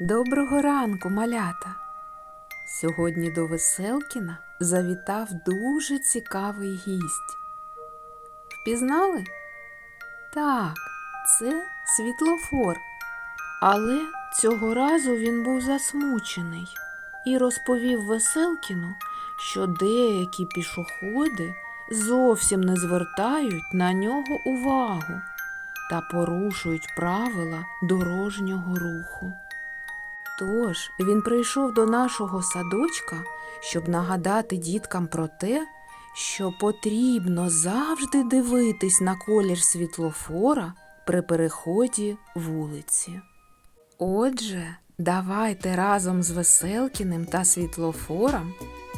Доброго ранку, малята! Сьогодні до Веселкіна завітав дуже цікавий гість. Впізнали? Так, це світлофор. Але цього разу він був засмучений і розповів Веселкіну, що деякі пішоходи зовсім не звертають на нього увагу та порушують правила дорожнього руху. Тож він прийшов до нашого садочка, щоб нагадати діткам про те, що потрібно завжди дивитись на колір світлофора при переході вулиці. Отже, давайте разом з Веселкіним та світлофором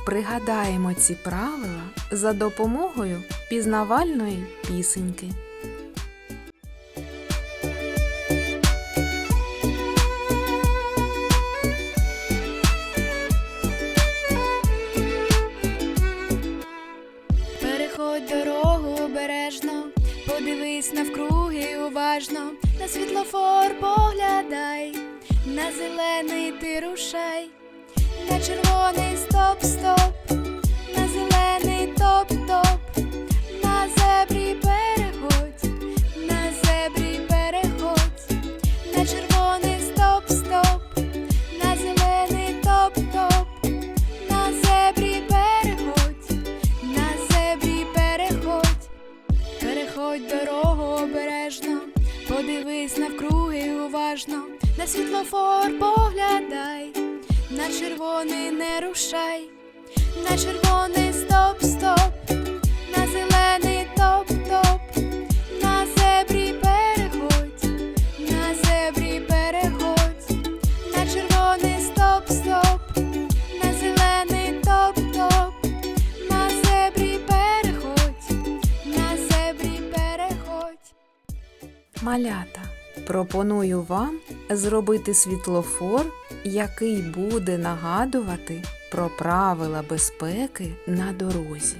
пригадаємо ці правила за допомогою пізнавальної пісеньки. Подивись навкруги уважно, на світлофор поглядай, на зелений ти рушай, на червоний стоп, стоп, дорогу обережно, подивись навкруги уважно, на світлофор поглядай, на червоний не рушай, на червоний стоп, стоп, Малята, пропоную вам зробити світлофор, який буде нагадувати про правила безпеки на дорозі.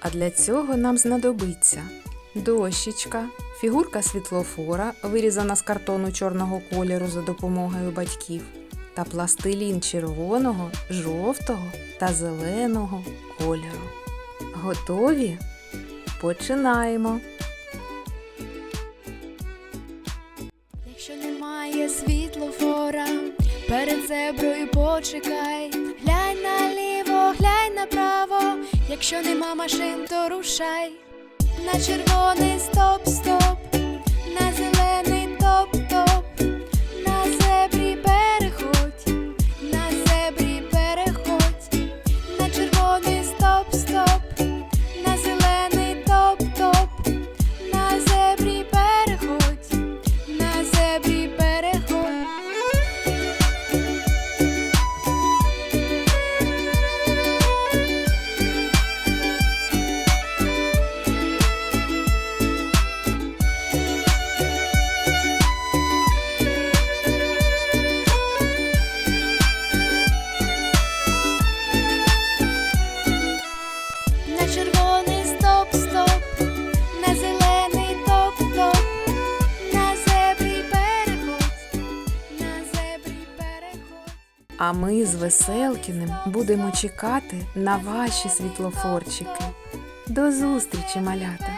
А для цього нам знадобиться дощечка, фігурка світлофора, вирізана з картону чорного кольору за допомогою батьків, та пластилін червоного, жовтого та зеленого кольору. Готові? Починаємо! Якщо немає світлофора, перед зеброю почекай. Глянь наліво, глянь направо. Якщо нема машин, то рушай. На червоний стоп, стоп, на зелений топ, топ, на зебрі переходь, на зебрі переходь, на червоний стоп, стоп, А ми з Веселкіним будемо чекати на ваші світлофорчики. До зустрічі, малята!